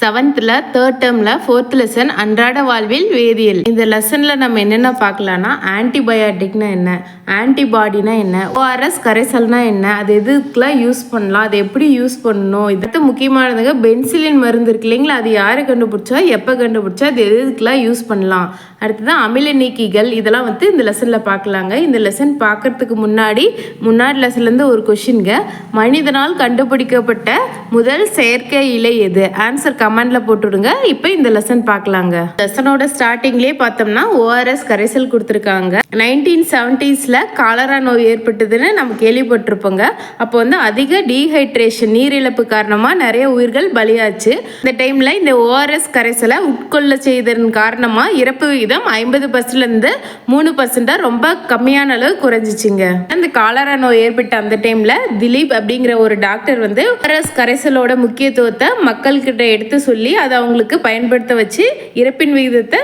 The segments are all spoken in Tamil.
செவன்த்தில் தேர்ட் டேர்மில் ஃபோர்த் லெசன் அன்றாட வாழ்வில் வேதியியல். இந்த லெசனில் நம்ம என்னென்ன பார்க்கலாம்னா ஆன்டிபயாட்டிக்னா என்ன ஆன்டிபாடினா என்ன ஓஆர்எஸ் கரைசல்னா என்ன அது எதுக்கெலாம் யூஸ் பண்ணலாம் அது எப்படி யூஸ் பண்ணணும் இது முக்கியமானதுங்க பென்சிலின் மருந்து இருக்கு இல்லைங்களா அது யார் கண்டுபிடிச்சா எப்போ கண்டுபிடிச்சா அது எதுக்கெலாம் யூஸ் பண்ணலாம். அடுத்தது அமில நீக்கிகள் இதெல்லாம் வந்து இந்த லெசனில் பார்க்கலாங்க. இந்த லெசன் பார்க்கறதுக்கு முன்னாடி முன்னாடி லெசன்லேருந்து ஒரு கொஷின்ங்க மனிதனால் கண்டுபிடிக்கப்பட்ட முதல் செயற்கை இலை எது? ஆன்சர் கமெண்ட்ல போட்டுவிடுங்க இப்போ இந்த லெசன் பார்க்கலாங்க. லெசனோட ஸ்டார்டிங்லேயே பார்த்தோம்னா ஓஆர்எஸ் கரைசல் கொடுத்துருக்காங்க. நைன்டீன் செவன்டீஸில் காலரா நோய் ஏற்பட்டதுன்னு நம்ம கேள்விப்பட்டிருப்போங்க. அப்போ வந்து அதிக டீஹைட்ரேஷன் நீரிழப்பு காரணமாக நிறைய உயிர்கள் பலியாச்சு. இந்த டைமில் இந்த ஓஆர்எஸ் கரைசலை உட்கொள்ள செய்ததன் காரணமாக இறப்பு விகிதம் ஐம்பது பர்சன்ட்லேருந்து மூணு பர்சன்டாக ரொம்ப கம்மியான அளவு குறைஞ்சிச்சுங்க. இந்த காலரா நோய் ஏற்பட்ட அந்த டைமில் திலீப் அப்படிங்கிற ஒரு டாக்டர் வந்து ஓஆர்எஸ் கரைசலோட முக்கியத்துவத்தை மக்கள்கிட்ட எடுத்து சொல்லி அதை அவங்களுக்கு பயன்படுத்த வச்சு இறப்பின் விகிதத்தை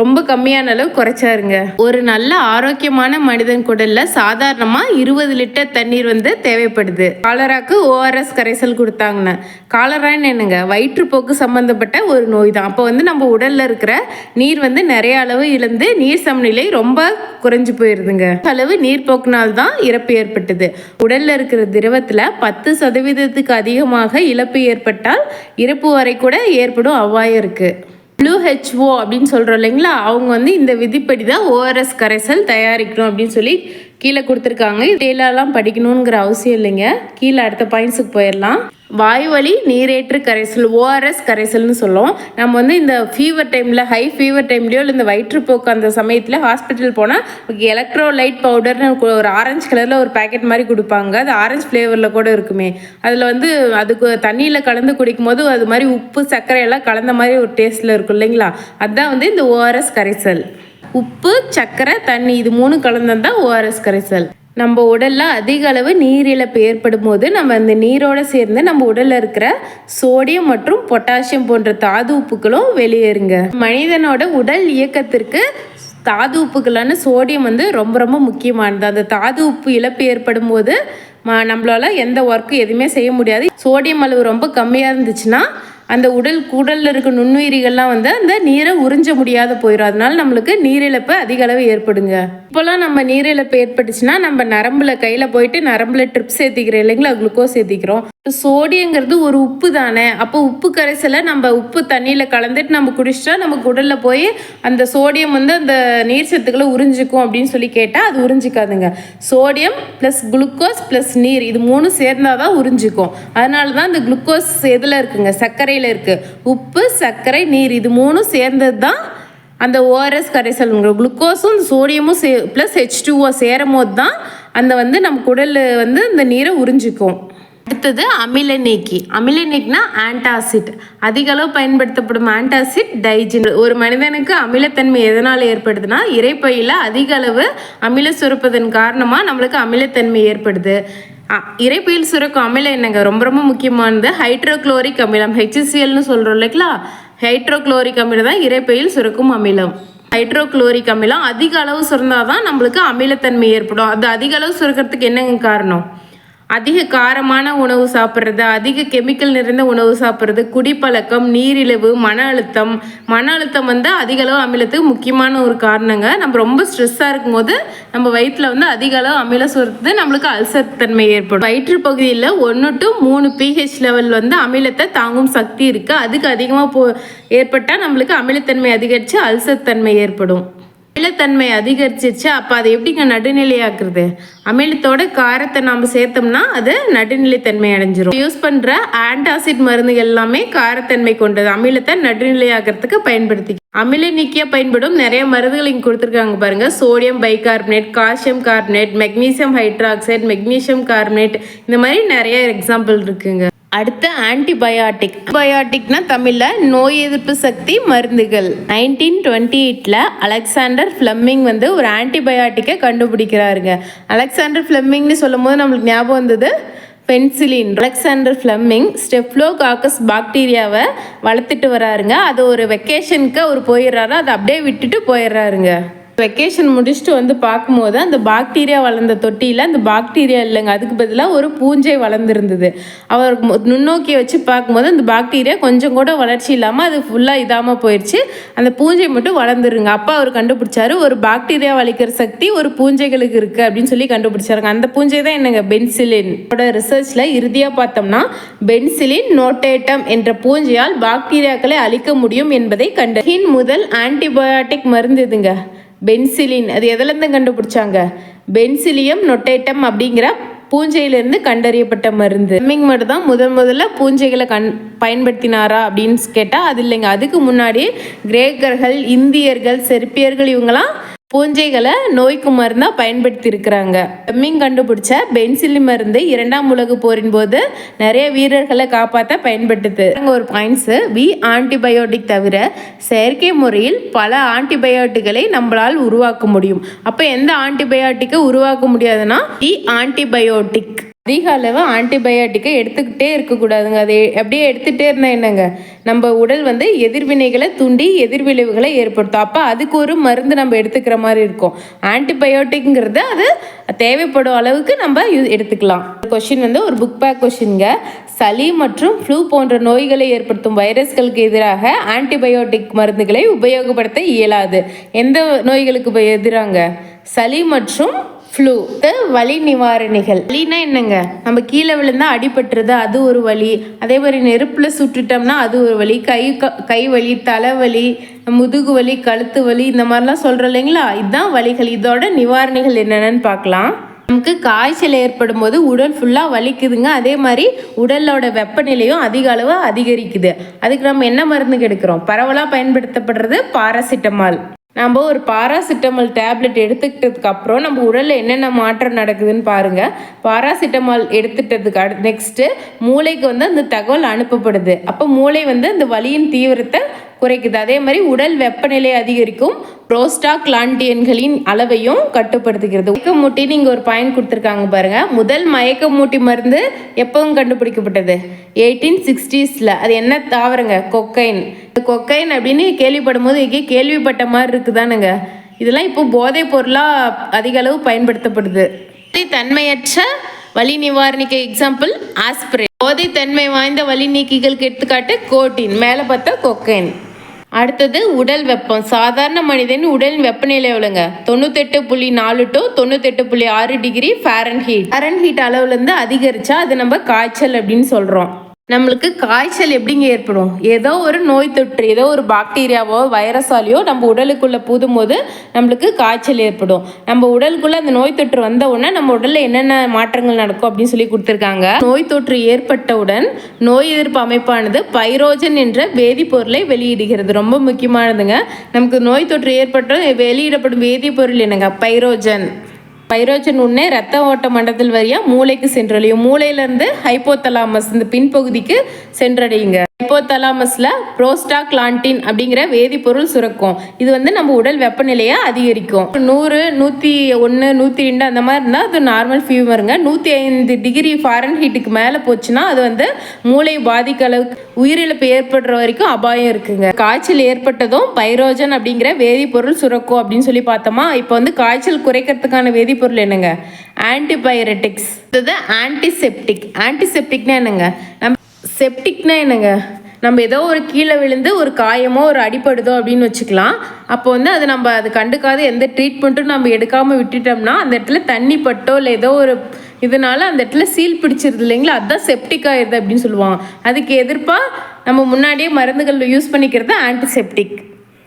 ரொம்ப கம்மியான அளவு குறைச்சாருங்க. ஒரு நல்ல ஆரோக்கியமான மனிதன் குடல்ல சாதாரணமா இருபது லிட்டர் தண்ணீர் வந்து தேவைப்படுது. காலராக்கு ஓஆர்எஸ் கரைசல் கொடுத்தாங்கன்னு காலரான்னு என்னங்க? வயிற்றுப்போக்கு சம்பந்தப்பட்ட ஒரு நோய் தான் அப்போ வந்து நம்ம உடல்ல இருக்கிற நீர் வந்து நிறைய அளவு இழந்து நீர் சமநிலை ரொம்ப குறைஞ்சு போயிருதுங்க. அளவு நீர் போக்குனால் தான் இறப்பு ஏற்பட்டது. உடல்ல இருக்கிற திரவத்துல பத்து சதவீதத்துக்கு அதிகமாக இழப்பு ஏற்பட்டால் இறப்பு வரை கூட ஏற்படும் அபாயம் ப்ளூ ஹெச்ஓ அப்படின்னு சொல்கிறோம் இல்லைங்களா? அவங்க வந்து இந்த விதிப்படி தான் ஓஆர்எஸ் கரைசல் தயாரிக்கணும் அப்படின்னு சொல்லி கீழே கொடுத்துருக்காங்க. இதெல்லாம் படிக்கணுங்கிற அவசியம் இல்லைங்க. கீழே அடுத்த பாயிண்ட்ஸுக்கு போயிடலாம். வாய்வழி நீரேற்று கரைசல் ஓஆர்எஸ் கரைசல்னு சொல்லுவோம். நம்ம வந்து இந்த ஃபீவர் டைமில் ஹை ஃபீவர் டைம்லையோ இல்லை இந்த வயிற்றுப்போக்கு அந்த சமயத்தில் ஹாஸ்பிட்டல் போனால் எலக்ட்ரோலைட் பவுடர்னு ஒரு ஆரஞ்சு கலரில் ஒரு பேக்கெட் மாதிரி கொடுப்பாங்க. அது ஆரஞ்சு ஃப்ளேவரில் கூட இருக்குமே. அதில் வந்து அதுக்கு தண்ணியில் கலந்து குடிக்கும் போது அது மாதிரி உப்பு சர்க்கரை எல்லாம் கலந்த மாதிரி ஒரு டேஸ்ட்டில் இருக்கும் இல்லைங்களா? அதுதான் வந்து இந்த ஓஆர்எஸ் கரைசல். உப்பு சர்க்கரை தண்ணி இது மூணு கலந்தது தான் ஓஆர்எஸ் கரைசல். நம்ம உடலில் அதிக அளவு நீரிழப்பு ஏற்படும் போது நம்ம அந்த நீரோடு சேர்ந்து நம்ம உடலில் இருக்கிற சோடியம் மற்றும் பொட்டாசியம் போன்ற தாது உப்புகளும் வெளியேறுங்க. மனிதனோட உடல் இயக்கத்திற்கு தாது உப்புகளான சோடியம் வந்து ரொம்ப ரொம்ப முக்கியமானது. அந்த தாது உப்பு இழப்பு ஏற்படும் போது நம்மளால் நம்மளால எந்த ஒர்க்கும் எதுவுமே செய்ய முடியாது. சோடியம் அளவு ரொம்ப கம்மியாக இருந்துச்சுன்னா அந்த உடல் கூடலில் இருக்க நுண்ணுயிரிகள்லாம் வந்து அந்த நீரை உறிஞ்ச முடியாத போயிடும் அதனால நம்மளுக்கு நீரிழப்பு அதிக அளவு ஏற்படுங்க. இப்போல்லாம் நம்ம நீரிழப்பு ஏற்பட்டுச்சுன்னா நம்ம நரம்புல கையில் போயிட்டு நரம்புல ட்ரிப் சேர்த்திக்கிறோம் இல்லைங்களா? குளுக்கோஸ் சேர்த்திக்கிறோம் சோடியங்கிறது ஒரு உப்பு தானே? அப்போ உப்பு கரைசலை நம்ம உப்பு தண்ணியில் கலந்துட்டு நம்ம குடிச்சிட்டா நம்ம குடலில் போய் அந்த சோடியம் வந்து அந்த நீர் சத்துக்களை உறிஞ்சிக்கும் அப்படின்னு சொல்லி கேட்டால் அது உறிஞ்சிக்காதுங்க. சோடியம் ப்ளஸ் குளுக்கோஸ் ப்ளஸ் நீர் இது மூணு சேர்ந்தால் தான் உறிஞ்சிக்கும். அதனால தான் இந்த குளுக்கோஸ் எதில் இருக்குங்க? சர்க்கரையில் இருக்குது உப்பு சர்க்கரை நீர் இது மூணும் சேர்ந்தது தான் அந்த ஓஆர்எஸ் கரைசல் குளுக்கோஸும் சோடியமும் சே ப்ளஸ் ஹெச் டூஓ சேரும் போது தான் அந்த வந்து நம்ம குடலில் வந்து இந்த நீரை உறிஞ்சிக்கும். அடுத்தது அமில நீக்கி அமில நீக்னா ஆன்டாசிட் அதிக அளவு பயன்படுத்தப்படும் ஆன்டாசிட் டைஜின். ஒரு மனிதனுக்கு அமிலத்தன்மை எதனால் ஏற்படுதுன்னா இறைப்பையில் அதிக அளவு அமில சுரப்பதன் காரணமாக நம்மளுக்கு அமிலத்தன்மை ஏற்படுது. அ, இரைப்பையில் சுரக்கும் அமிலம் என்னங்க? ரொம்ப ரொம்ப முக்கியமானது. ஹைட்ரோக்ளோரிக் அமிலம் ஹெச்சிசிஎல்னு சொல்கிறோம் இல்லைங்களா? ஹைட்ரோக்ளோரிக் அமிலம் தான் இரைப்பையில் சுரக்கும் அமிலம். ஹைட்ரோக்ளோரிக் அமிலம் அதிக அளவு சுரந்தால் தான் நம்மளுக்கு அமிலத்தன்மை ஏற்படும். அது அதிக அளவு சுரக்கிறதுக்கு என்னங்க காரணம்? அதிக காரமான உணவு சாப்பிட்றது அதிக கெமிக்கல் நிறைந்த உணவு சாப்பிட்றது குடிப்பழக்கம் நீரிழிவு மன அழுத்தம். மன அழுத்தம் வந்து அதிக அளவு அமிலத்துக்கு முக்கியமான ஒரு காரணங்க. நம்ம ரொம்ப ஸ்ட்ரெஸ்ஸாக இருக்கும்போது நம்ம வயிற்றில் வந்து அதிக அளவு அமிலம் சுரத்து நம்மளுக்கு அல்சர் தன்மை ஏற்படும். வயிற்று பகுதியில் ஒன்று டு மூணு பிஹெச் லெவல் வந்து அமிலத்தை தாங்கும் சக்தி இருக்குது அதுக்கு அதிகமாக போ ஏற்பட்டால் நம்மளுக்கு அமிலத்தன்மை அதிகரித்து அல்சர் தன்மை ஏற்படும். அமிலத்தன்மை அதிகரிச்சிருச்சு. அப்போ அதை எப்படிங்க நடுநிலையாக்குறது? அமிலத்தோட காரத்தை நாம் சேர்த்தோம்னா அது நடுநிலைத்தன்மை அடைஞ்சிரும். யூஸ் பண்ணுற ஆன்டாசிட் மருந்துகள் எல்லாமே காரத்தன்மை கொண்டது. அமிலத்தை நடுநிலையாக்குறதுக்கு பயன்படுத்தி அமில நீக்கிய பயன்படும். நிறைய மருந்துகள் இங்கே கொடுத்துருக்காங்க பாருங்க. Sodium bicarbonate calcium carbonate magnesium hydroxide magnesium carbonate இந்த மாதிரி நிறைய எக்ஸாம்பிள் இருக்குங்க. அடுத்து ஆன்டிபயாட்டிக் பயாட்டிக்னா தமிழில் நோய் எதிர்ப்பு சக்தி மருந்துகள். நைன்டீன் டுவெண்ட்டி எயிட்டில் அலெக்சாண்டர் ஃப்ளெமிங் வந்து ஒரு ஆன்டிபயாட்டிக்கை கண்டுபிடிக்கிறாருங்க. அலெக்சாண்டர் ஃப்ளெமிங்னு சொல்லும் போது நம்மளுக்கு ஞாபகம் வந்தது பென்சிலின். அலெக்சாண்டர் ஃப்ளெமிங் ஸ்டெஃப்லோகாக்கஸ் பாக்டீரியாவை வளர்த்துட்டு வராருங்க. அது ஒரு வெக்கேஷனுக்கு அவர் போயிடுறாரு. அதை அப்படியே விட்டுட்டு போயிடுறாருங்க. வெக்கேஷன் முடிச்சுட்டு வந்து பார்க்கும்போது அந்த பாக்டீரியா வளர்ந்த தொட்டியில் அந்த பாக்டீரியா இல்லைங்க. அதுக்கு பதிலாக ஒரு பூஞ்சை வளர்ந்துருந்தது. அவர் நுண்ணோக்கி வச்சு பார்க்கும்போது அந்த பாக்டீரியா கொஞ்சம் கூட வளர்ச்சி இல்லாமல் அது ஃபுல்லாக இதாமல் போயிடுச்சு அந்த பூஞ்சை மட்டும் வளர்ந்துருங்க. அப்பா அவர் கண்டுபிடிச்சாரு ஒரு பாக்டீரியா வலிக்கிற சக்தி ஒரு பூஞ்சைகளுக்கு இருக்குது அப்படின்னு சொல்லி கண்டுபிடிச்சாருங்க. அந்த பூஞ்சை தான் என்னங்க? பென்சிலின். ரிசர்ச்சில் இறுதியாக பார்த்தோம்னா பென்சிலின் நோட்டேட்டம் என்ற பூஞ்சையால் பாக்டீரியாக்களை அழிக்க முடியும் என்பதை கண்ட ஹின் முதல் ஆன்டிபயோட்டிக் மருந்து இதுங்க பென்சிலின் அது எதுலேருந்து கண்டுபிடிச்சாங்க? பென்சிலியம் நொட்டேட்டம் அப்படிங்கிற பூஞ்சையிலிருந்து கண்டறியப்பட்ட மருந்து. ஹெம்மிங் மட்டும் தான் முதன் முதல்ல பூஞ்சைகளை கண் பயன்படுத்தினாரா அப்படின்னு கேட்டால் அது இல்லைங்க. அதுக்கு முன்னாடி கிரேக்கர்கள் இந்தியர்கள் செர்பியர்கள் இவங்கெல்லாம் பூஞ்சைகளை நோய்க்கு மருந்தாக பயன்படுத்தி இருக்கிறாங்க கண்டுபிடிச்ச பென்சிலி மருந்து இரண்டாம் உலக போரின் போது நிறைய வீரர்களை காப்பாற்ற பயன்படுத்துது. ஒரு பாயிண்ட்ஸு வி ஆன்டிபயோட்டிக் தவிர செயற்கை முறையில் பல ஆன்டிபயோட்டிக்களை நம்மளால் உருவாக்க முடியும். அப்போ எந்த ஆன்டிபயோட்டிக்கை உருவாக்க முடியாதுன்னா தி ஆன்டிபயோட்டிக் அதிக அளவு ஆன்டிபயோட்டிக்கை எடுத்துக்கிட்டே இருக்கக்கூடாதுங்க. அதை அப்படியே எடுத்துகிட்டே இருந்தால் என்னங்க? நம்ம உடல் வந்து எதிர்வினைகளை தூண்டி எதிர்விளைவுகளை ஏற்படுத்தும். அப்போ அதுக்கு ஒரு மருந்து நம்ம எடுத்துக்கிற மாதிரி இருக்கும். ஆன்டிபயோட்டிக்ங்கிறது அது தேவைப்படும் அளவுக்கு நம்ம யூ- எடுத்துக்கலாம். கொஷின் வந்து ஒரு புக் பேக் கொஷின்ங்க சளி மற்றும் ஃப்ளூ போன்ற நோய்களை ஏற்படுத்தும் வைரஸ்களுக்கு எதிராக ஆன்டிபயோட்டிக் மருந்துகளை உபயோகப்படுத்த இயலாது. எந்த நோய்களுக்கு எதிராங்க? சளி மற்றும் ஃப்ளூ வலி நிவாரணிகள். வலினா என்னங்க? நம்ம கீழே விழுந்தா அடிபட்டுறது அது ஒரு வலி. அதே மாதிரி நெருப்பில் சுட்டுட்டோம்னா அது ஒரு வலி. கை க- கை வலி தலைவலி முதுகு வலி கழுத்து வலி இந்த மாதிரிலாம் சொல்கிறோம் இல்லைங்களா? இதுதான் வலிகள். இதோட நிவாரணிகள் என்னென்னு பார்க்கலாம். நமக்கு காய்ச்சல் ஏற்படும் போது உடல் ஃபுல்லாக வலிக்குதுங்க. அதே மாதிரி உடலோட வெப்பநிலையும் அதிக அளவு அதிகரிக்குது. அதுக்கு நம்ம என்ன மருந்து எடுக்கிறோம் பரவலாக பயன்படுத்தப்படுறது பாராசிட்டமால். நம்ம ஒரு பாராசிட்டமால் டேப்லெட் எடுத்துக்கிட்டதுக்கு அப்புறம் நம்ம உடலில் என்னென்ன மாற்றம் நடக்குதுன்னு பாருங்கள் பாராசிட்டமால் எடுத்துட்டதுக்கு அடு நெக்ஸ்ட்டு மூளைக்கு வந்து அந்த தகவல் அனுப்பப்படுது. அப்போ மூளை வந்து அந்த வலியின் தீவிரத்தை குறைக்குது. அதே மாதிரி உடல் வெப்பநிலை அதிகரிக்கும். புரோஸ்டாக்லாண்டியன்களின் அளவையும் கட்டுப்படுத்துகிறது. மயக்கமூட்டின்னு இங்கே ஒரு பாயிண்ட் கொடுத்துருக்காங்க பாருங்கள் முதல் மயக்கமூட்டி மருந்து எப்பவும் கண்டுபிடிக்கப்பட்டது? எயிட்டீன் சிக்ஸ்டீஸில். அது என்ன தாவரங்க? கொக்கைன். கொக்கைன் அப்படின்னு கேள்விப்படும் போது இங்கே கேள்விப்பட்ட மாதிரி இருக்குதானுங்க. இதெல்லாம் இப்போ போதைப் பொருளாக அதிக அளவு பயன்படுத்தப்படுது. தன்மையற்ற வலி நிவாரணிக்கு எக்ஸாம்பிள் ஆஸ்பிரின் போதை தன்மை வாய்ந்த வலி நீக்கிகளுக்கு எடுத்துக்காட்டு கோட்டின் மேலே பார்த்தா கொக்கைன் அடுத்தது உடல் வெப்பம். சாதாரண மனிதன் உடல் வெப்பநிலை எவ்வளோங்க தொண்ணூத்தெட்டு புள்ளி நாலு டு தொண்ணூத்தெட்டு புள்ளி ஆறு degree Fahrenheit Fahrenheit அளவுலேருந்து அதிகரித்தா அது நம்ம காய்ச்சல் அப்படின்னு சொல்கிறோம் நம்மளுக்கு காய்ச்சல் எப்படிங்க ஏற்படும்? ஏதோ ஒரு நோய் தொற்று ஏதோ ஒரு பாக்டீரியாவோ வைரஸாலேயோ நம்ம உடலுக்குள்ளே புதும்போது நம்மளுக்கு காய்ச்சல் ஏற்படும். நம்ம உடலுக்குள்ளே அந்த நோய் தொற்று வந்த உடனே நம்ம உடலில் என்னென்ன மாற்றங்கள் நடக்கும் அப்படின்னு சொல்லி கொடுத்துருக்காங்க. நோய் தொற்று ஏற்பட்டவுடன் நோய் எதிர்ப்பு அமைப்பானது பைரோஜன் என்ற வேதிப்பொருளை வெளியிடுகிறது. ரொம்ப முக்கியமானதுங்க. நமக்கு நோய் தொற்று ஏற்பட்ட வெளியிடப்படும் வேதிப்பொருள் என்னங்க? பைரோஜன். பைரோச்சன் உடனே ரத்த ஓட்ட மண்டலத்தில் வரியா? மூளைக்கு சென்றடையும் மூளையிலேருந்து ஹைப்போதலாமஸ் இந்த பின்பகுதிக்கு சென்றடையுங்க. ஹைப்போதலாமஸில் புரோஸ்டாக்லாண்டின் அப்படிங்கிற வேதிப்பொருள் சுரக்கும். இது வந்து நம்ம உடல் வெப்பநிலையை அதிகரிக்கும். நூறு நூற்றி ஒன்று நூற்றி ரெண்டு அந்த மாதிரி இருந்தால் அது நார்மல் ஃபீவருங்க நூற்றி ஐந்து டிகிரி ஃபாரன் ஹீட்டுக்கு மேலே போச்சுன்னா அது வந்து மூளை பாதிக்க அளவுக்கு உயிரிழப்பு ஏற்படுற வரைக்கும் அபாயம் இருக்குங்க. காய்ச்சல் ஏற்பட்டதும் பைரோஜன் அப்படிங்கிற வேதிப்பொருள் சுரக்கும் அப்படின்னு சொல்லி பார்த்தோமா இப்போ வந்து காய்ச்சல் குறைக்கிறதுக்கான வேதிப்பொருள் என்னங்க? ஆன்டிபயோட்டிக்ஸ் இது ஆன்டிசெப்டிக் ஆன்டிசெப்டிக்னா என்னங்க? நம்ம செப்டிக்னா என்னங்க? நம்ம ஏதோ ஒரு கீழே விழுந்து ஒரு காயமோ ஒரு அடிப்படுதோ அப்படின்னு வச்சுக்கலாம். அப்போ வந்து அது நம்ம அது கண்டுக்காத எந்த ட்ரீட்மெண்ட்டும் நம்ம எடுக்காமல் விட்டுட்டோம்னா அந்த இடத்துல தண்ணி பட்டோ இல்லை ஏதோ ஒரு இதனால அந்த இடத்துல சீல் பிடிச்சிருது இல்லைங்களா? அதுதான் செப்டிக் ஆயிடுது அப்படின்னு சொல்லுவாங்க. அதுக்கு எதிர்ப்பாக நம்ம முன்னாடியே மருந்துகள் யூஸ் பண்ணிக்கிறது ஆன்டிசெப்டிக்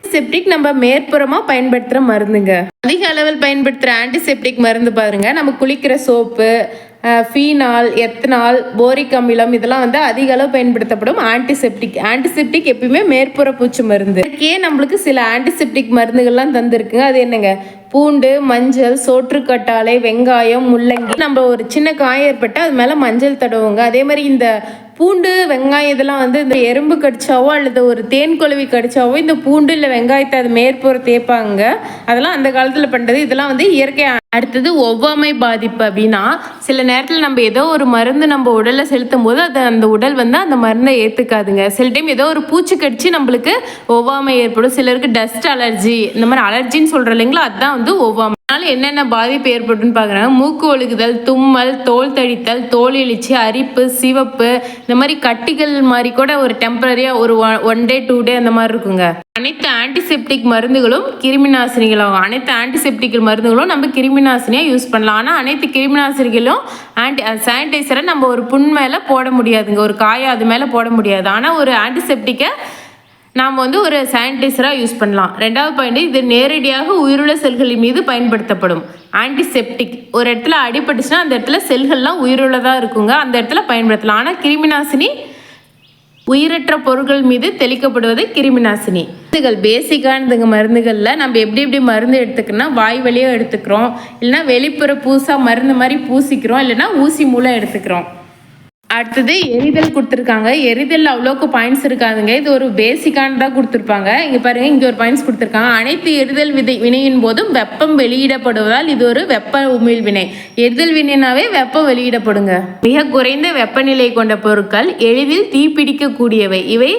ஆன்டிசெப்டிக் நம்ம மேற்புறமாக பயன்படுத்துகிற மருந்துங்க. அதிக அளவில் பயன்படுத்துகிற ஆன்டிசெப்டிக் மருந்து பாருங்கள் நம்ம குளிக்கிற சோப்பு ஃபீனால் எத்தனால் போரிக் அமிலம் இதெல்லாம் வந்து அதிக அளவு பயன்படுத்தப்படும் ஆன்டிசெப்டிக் ஆன்டிசெப்டிக் எப்பயுமே மேற்புற பூச்சி மருந்து. இதுக்கே நம்மளுக்கு சில ஆன்டிசெப்டிக் மருந்துகள்லாம் தந்திருக்குங்க. அது என்னங்க? பூண்டு மஞ்சள் சோற்றுக்கட்டாலை வெங்காயம் முள்ளங்கி. நம்ம ஒரு சின்ன காயம் ஏற்பட்டால் அது மேலே மஞ்சள் தடவுங்க. அதே மாதிரி இந்த பூண்டு வெங்காயம் இதெல்லாம் வந்து இந்த எறும்பு கடிச்சாவோ அல்லது ஒரு தேன் குழவி கடிச்சாவோ இந்த பூண்டு இல்லை வெங்காயத்தை அது மேற்புற தேய்ப்பாங்க. அதெல்லாம் அந்த காலத்தில் பண்ணுறது இதெல்லாம் வந்து இயற்கையாக அடுத்தது ஒவ்வாமை பாதிப்பு அப்படின்னா சில நேரத்தில் நம்ம ஏதோ ஒரு மருந்து நம்ம உடலில் செலுத்தும் போது அது அந்த உடல் வந்து அந்த மருந்தை ஏற்றுக்காதுங்க சில டைம் ஏதோ ஒரு பூச்சி கடிச்சு நம்மளுக்கு ஒவ்வாமை ஏற்படும். சிலருக்கு டஸ்ட் அலர்ஜி இந்த மாதிரி அலர்ஜின்னு சொல்கிற இல்லைங்களா? அதுதான் வந்து ஒவ்வாமை. அதனால் என்னென்ன பாதிப்பு ஏற்பட்டுன்னு பார்க்குறாங்க மூக்கு ஒழுகுதல் தும்மல் தோல் தடித்தல் தோல் எழுச்சி அரிப்பு சிவப்பு இந்த மாதிரி கட்டிகள் மாதிரி கூட ஒரு டெம்பரரியாக ஒரு ஒன் டே டூ டே அந்த மாதிரி இருக்குங்க. அனைத்து ஆன்டிசெப்டிக் மருந்துகளும் கிருமி நாசினிகளாகும் அனைத்து ஆன்டிசெப்டிக் மருந்துகளும் நம்ம கிருமி நாசினியாக யூஸ் பண்ணலாம். ஆனால் அனைத்து கிருமி நாசினிகளும் ஆன்டி சானிடைசரை நம்ம ஒரு புண் மேலே போட முடியாதுங்க. ஒரு காயம் அது மேலே போட முடியாது. ஆனால் ஒரு ஆன்டிசெப்டிக்கை நாம் வந்து ஒரு சானிடைசராக யூஸ் பண்ணலாம். ரெண்டாவது பாயிண்ட் இது நேரடியாக உயிருள்ள செல்களின் மீது பயன்படுத்தப்படும். ஆன்டிசெப்டிக் ஒரு இடத்துல அடிபட்டுச்சுன்னா அந்த இடத்துல செல்கள்லாம் உயிருள்ளதாக இருக்குங்க. அந்த இடத்துல பயன்படுத்தலாம். ஆனால் கிருமிநாசினி உயிரற்ற பொருட்கள் மீது தெளிக்கப்படுவது கிருமிநாசினி. மருந்துகள் பேசிக்கானதுங்க மருந்துகளில் நம்ம எப்படி எப்படி மருந்து எடுத்துக்கணும்னா வாய் வழியாக எடுத்துக்கிறோம். இல்லைன்னா வெளிப்புற பூசா மருந்து மாதிரி பூசிக்கிறோம். இல்லைனா ஊசி மூலம் எடுத்துக்கிறோம். அடுத்தது எரிதல் கொடுத்துருக்காங்க. எரிதல் அவ்வளோக்கு பாயிண்ட்ஸ் இருக்காதுங்க. இது ஒரு பேசிக்கானதாக கொடுத்துருப்பாங்க. இங்கே பாருங்க இங்கே ஒரு பாயிண்ட்ஸ் கொடுத்துருக்காங்க. அனைத்து எரிதல் விதை வினையின் போதும் வெப்பம் வெளியிடப்படுவதால் இது ஒரு வெப்ப உமிழ் வினை. எரிதல் வினைனாவே வெப்பம் வெளியிடப்படுங்க. மிக குறைந்த வெப்பநிலை கொண்ட பொருட்கள் எளிதில் தீப்பிடிக்கக்கூடியவை. இவை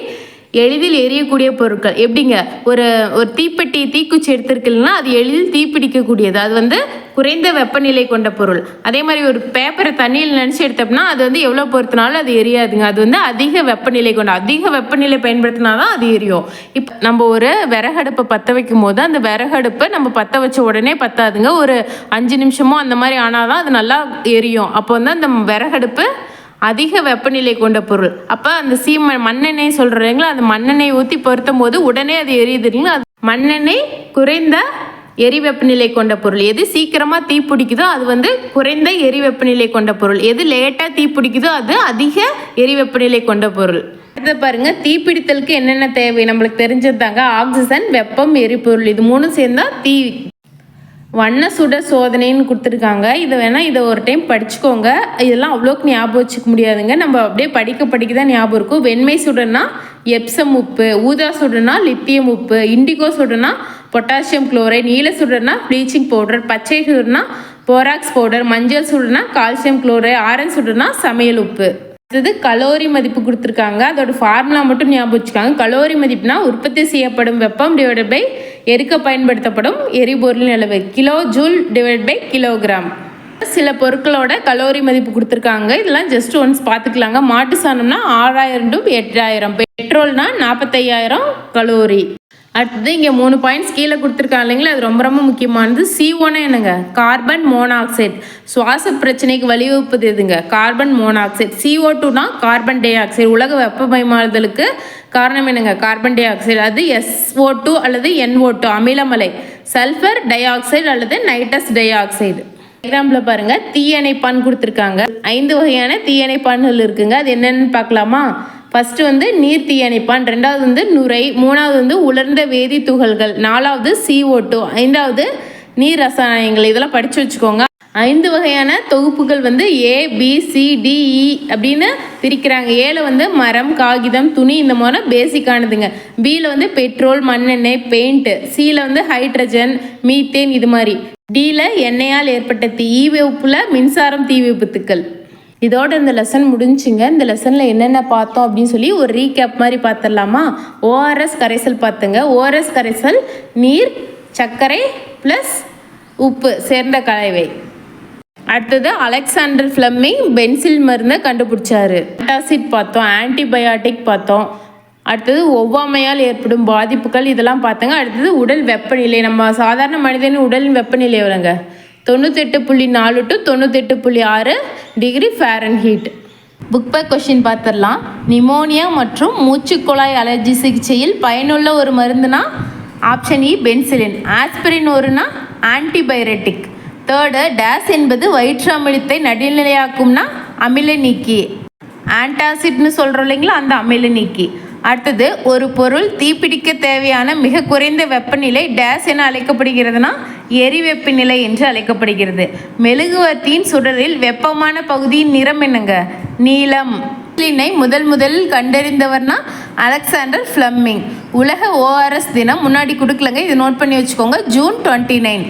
எளிதில் எரியக்கூடிய பொருட்கள். எப்படிங்க? ஒரு ஒரு தீப்பெட்டி தீக்குச்சி எடுத்திருக்கீங்கன்னா அது எளிதில் தீப்பிடிக்கக்கூடியது அது வந்து குறைந்த வெப்பநிலை கொண்ட பொருள். அதே மாதிரி ஒரு பேப்பரை தண்ணியில் நினச்சி எடுத்தோம்னா அது வந்து எவ்வளோ பொறுத்தினாலும் அது எரியாதுங்க. அது வந்து அதிக வெப்பநிலை கொண்ட அதிக வெப்பநிலை பயன்படுத்தினா தான் அது எரியும். இப்போ நம்ம ஒரு விறகடுப்பை பற்ற வைக்கும் போது அந்த விறகடுப்பை நம்ம பற்ற வச்ச உடனே பத்தாதுங்க. ஒரு அஞ்சு நிமிஷமோ அந்த மாதிரி ஆனால் தான் அது நல்லா எரியும். அப்போ வந்து அந்த விறகடுப்பு அதிக வெப்பநிலை கொண்ட பொருள். அப்போ அந்த சீம மண்ணெண்ணெய் சொல்கிறீங்களா அந்த மண்ணெண்ணெய் ஊற்றி பொருத்தும் போது உடனே அது எரியுது இல்லைங்களா? அது மண்ணெண்ணெய் குறைந்த எரி வெப்பநிலை கொண்ட பொருள். எது சீக்கிரமாக தீ பிடிக்குதோ அது வந்து குறைந்த எரி வெப்பநிலை கொண்ட பொருள். எது லேட்டாக தீ பிடிக்குதோ அது அதிக எரி வெப்பநிலை கொண்ட பொருள். அடுத்து பாருங்க தீப்பிடித்தலுக்கு என்னென்ன தேவை? நம்மளுக்கு தெரிஞ்சது தாங்க ஆக்சிஜன் வெப்பம் எரிபொருள். இது மூணும் சேர்ந்தா தீ வண்ண சுட சோதனைன்னு கொடுத்துருக்காங்க. இதை வேணால் இதை ஒரு டைம் படிச்சுக்கோங்க. இதெல்லாம் அவ்வளோக்கு ஞாபகம் வச்சுக்க முடியாதுங்க. நம்ம அப்படியே படிக்க படிக்க தான் ஞாபகம் இருக்கும். வெண்மை சுடனா எப்சம் உப்பு ஊதா சுடனா லித்தியம் உப்பு இண்டிகோ சுடனா பொட்டாசியம் குளோரைட் நீல சுடனா ப்ளீச்சிங் பவுடர் பச்சை சுடனா போராக்ஸ் பவுடர் மஞ்சள் சுடனா கால்சியம் குளோரைட் ஆரஞ்சு சுடனா சமையல் உப்பு. அடுத்தது கலோரி மதிப்பு கொடுத்துருக்காங்க. அதோட ஃபார்முலா மட்டும் ஞாபகம் வச்சுக்காங்க. கலோரி மதிப்புனா உற்பத்தி செய்யப்படும் வெப்பம் டிவைடட் பை எரிக்க பயன்படுத்தப்படும் எரிபொருள் அளவு kilo joule divide by kilogram சில பொருட்களோட கலோரி மதிப்பு கொடுத்துருக்காங்க. இதெல்லாம் ஜஸ்ட் ஒன்ஸ் பார்த்துக்கலாங்க. மாட்டு சாணம்னா ஆறாயிரம் டு எட்டாயிரம். பெட்ரோல்னா நாற்பத்தையாயிரம் கலோரி. அடுத்தது இங்கே மூணு பாயிண்ட்ஸ் கீழே கொடுத்துருக்காங்க இல்லைங்களா? அது ரொம்ப ரொம்ப முக்கியமானது. சி ஒன்று என்னங்க? கார்பன் மோனாக்சைடு சுவாச பிரச்சனைக்கு வழிவகுப்பது எதுங்க? கார்பன் மோனாக்சைடு சிஓ டூனா கார்பன் டை ஆக்சைடு உலக வெப்பமயமாதலுக்கு காரணம் என்னங்க? கார்பன் டை ஆக்சைடு அது எஸ்ஓ டூ அல்லது என்ஓ டூ அமிலமலை. சல்ஃபர் டை ஆக்சைடு அல்லது நைட்ரஸ் டை ஆக்சைடு டயக்ராமில் பாருங்க. தீயணைப்பான் கொடுத்துருக்காங்க. ஐந்து வகையான தீயணைப்பான்கள் இருக்குங்க. அது என்னென்னு பார்க்கலாமா? ஃபஸ்ட்டு வந்து நீர் தீயணைப்பான் ரெண்டாவது வந்து நுரை மூணாவது வந்து உலர்ந்த வேதி துகள்கள் நாலாவது சிஓ டூ ஐந்தாவது நீர் ரசாயனங்கள் இதெல்லாம் படித்து வச்சுக்கோங்க. ஐந்து வகையான தொகுப்புகள் வந்து ஏ பி சி அப்படின்னு பிரிக்கிறாங்க. ஏல வந்து மரம் காகிதம் துணி இந்த மாதிரி பேசிக்கானதுங்க பியில் வந்து பெட்ரோல் மண்ணெண்ணெய் பெயிண்ட்டு சியில் வந்து ஹைட்ரஜன் மீத்தேன் இது மாதிரி. டியில் எண்ணெயால் ஏற்பட்ட தீ e விபத்தில் மின்சாரம் தீ விபத்துக்கள் இதோட இந்த லெசன் முடிஞ்சுங்க. இந்த லெசனில் என்னென்ன பார்த்தோம் அப்படின்னு சொல்லி ஒரு ரீகேப் மாதிரி பார்த்துடலாமா? ஓஆர்எஸ் கரைசல் பார்த்துங்க. ஓஆர்எஸ் கரைசல் நீர் சர்க்கரை ப்ளஸ் உப்பு சேர்ந்த கலவை. அடுத்தது அலெக்சாண்டர் ஃப்ளம்மிங் பென்சில் மருந்தை கண்டுபிடிச்சாரு. ஆன்டாசிட் பார்த்தோம் ஆன்டிபயாட்டிக் பார்த்தோம். அடுத்தது ஒவ்வாமையால் ஏற்படும் பாதிப்புகள் இதெல்லாம் பார்த்தோங்க. அடுத்தது உடல் வெப்பநிலை. நம்ம சாதாரண மனிதனின் உடலின் வெப்பநிலை எவ்வளோங்க? தொண்ணூத்தெட்டு புள்ளி நாலு டு தொண்ணூத்தெட்டு புள்ளி ஆறு டிகிரி ஃபேரன்ஹீட் புக் பை கொஷின் பார்த்துடலாம் நிமோனியா மற்றும் மூச்சுக்குழாய் அலர்ஜி சிகிச்சையில் பயனுள்ள ஒரு மருந்துனா ஆப்ஷன் இ பென்சிலின் ஆஸ்பிரின் ஒருனா ஆன்டிபயோட்டிக் தேர்டு டேஸ் என்பது வயிற்று அமிலத்தை நடுநிலையாக்கும்னா அமில நீக்கி ஆன்டாசிட்னு சொல்கிறோம் இல்லைங்களா அந்த அமில நீக்கி அடுத்தது ஒரு பொருள் தீப்பிடிக்க தேவையான மிக குறைந்த வெப்பநிலை டேஸ் என அழைக்கப்படுகிறதுனா எரி வெப்பநிலை என்று அழைக்கப்படுகிறது. மெழுகுவர்த்தியின் சுடரில் வெப்பமான பகுதியின் நிறம் என்னங்க? நீலம். இன்சுலினை முதல் முதலில் கண்டறிந்தவர்னா அலெக்சாண்டர் ஃப்ளம்மிங். உலக ஓஆர்எஸ் தினம் முன்னாடி கொடுக்கலங்க. இது நோட் பண்ணி வச்சுக்கோங்க. June twenty nine.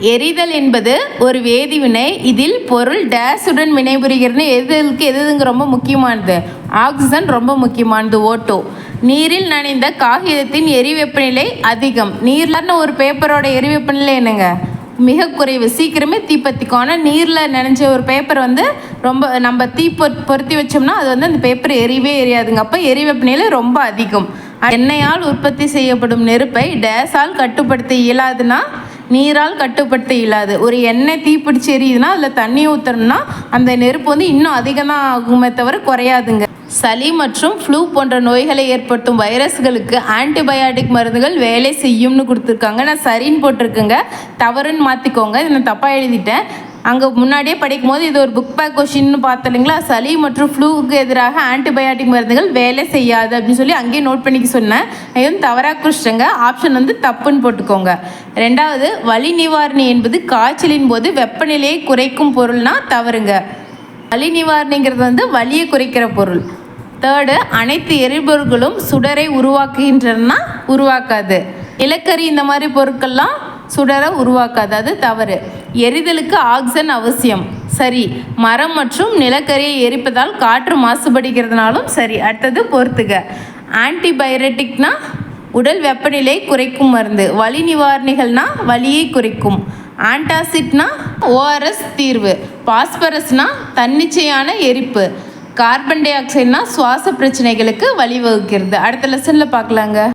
எரிதல் என்பது ஒரு வேதிவினை இதில் பொருள் டேஸுடன் வினைபுரிகிறது எதுக்கு எதுங்க ரொம்ப முக்கியமானது? ஆக்சிஜன் ரொம்ப முக்கியமானது. ஓட்டோ. நீரில் நனைந்த காகிதத்தின் எரி வெப்பநிலை அதிகம். நீர்லன்னு ஒரு பேப்பரோட எரி வெப்பநிலை என்னங்க? மிக குறைவு. சீக்கிரமே தீப்பத்திக்கும். ஆனால் நீரில் நனைஞ்ச ஒரு பேப்பர் வந்து ரொம்ப நம்ம தீ பொ- பொருத்தி வச்சோம்னா அது வந்து அந்த பேப்பர் எரியவே எரியாதுங்க. அப்போ எரி வெப்பநிலை ரொம்ப அதிகம். எண்ணெயால் உற்பத்தி செய்யப்படும் நெருப்பை டேஸால் கட்டுப்படுத்த இயலாதுன்னா நீரால் கட்டுப்படுத்த இயலாது. ஒரு எண்ணெய் தீப்பிடிச்சு எரியுதுன்னா அதில் தண்ணி ஊற்றணும்னா அந்த நெருப்பு வந்து இன்னும் அதிகம் தான் ஆகுமே தவிர குறையாதுங்க. சளி மற்றும் ஃப்ளூ போன்ற நோய்களை ஏற்படுத்தும் வைரஸ்களுக்கு ஆன்டிபயாட்டிக் மருந்துகள் வேலை செய்யும்னு கொடுத்துருக்காங்க. நான் சரின்னு போட்டிருக்கேங்க. தவறுன்னு மாற்றிக்கோங்க இதை நான் தப்பாக எழுதிட்டேன். அங்கே முன்னாடியே படிக்கும் போது இது ஒரு புக் பேக் கொஷின்னு பார்த்தோம் இல்லைங்களா? சளி மற்றும் ஃப்ளூவுக்கு எதிராக ஆன்டிபயாட்டிக் மருந்துகள் வேலை செய்யாது அப்படின்னு சொல்லி அங்கேயே நோட் பண்ணிக்க சொன்னேன். எதுவும் தவறாக குறிச்சிட்டங்க. ஆப்ஷன் வந்து தப்புன்னு போட்டுக்கோங்க. ரெண்டாவது வலி நிவாரணி என்பது காய்ச்சலின் போது வெப்பநிலையை குறைக்கும் பொருள்னா தவறுங்க. வலி நிவாரணிங்கிறது வந்து வலியை குறைக்கிற பொருள். தேர்டு அனைத்து எரிபொருட்களும் சுடரை உருவாக்குகின்றன உருவாக்காது. நிலக்கரி இந்த மாதிரி பொருட்கள்லாம் சுடரை உருவாக்காது அது தவறு. எரிதலுக்கு ஆக்சிஜன் அவசியம் சரி. மரம் மற்றும் நிலக்கரியை எரிப்பதால் காற்று மாசுபடுகிறதுனாலும் சரி. அடுத்தது பொறுத்துக. ஆன்டிபயோட்டிக்னா உடல் வெப்பநிலை குறைக்கும் மருந்து. வலி நிவாரணிகள்னா வலியை குறைக்கும். ஆன்டாசிட்னா ஓஆர்எஸ் தீர்வு. பாஸ்பரஸ்னா தன்னிச்சையான எரிப்பு. கார்பன் டை ஆக்சைடுனா சுவாச பிரச்சனைகளுக்கு வழிவகுக்கிறது. அடுத்த லெசனில் பார்க்கலாங்க.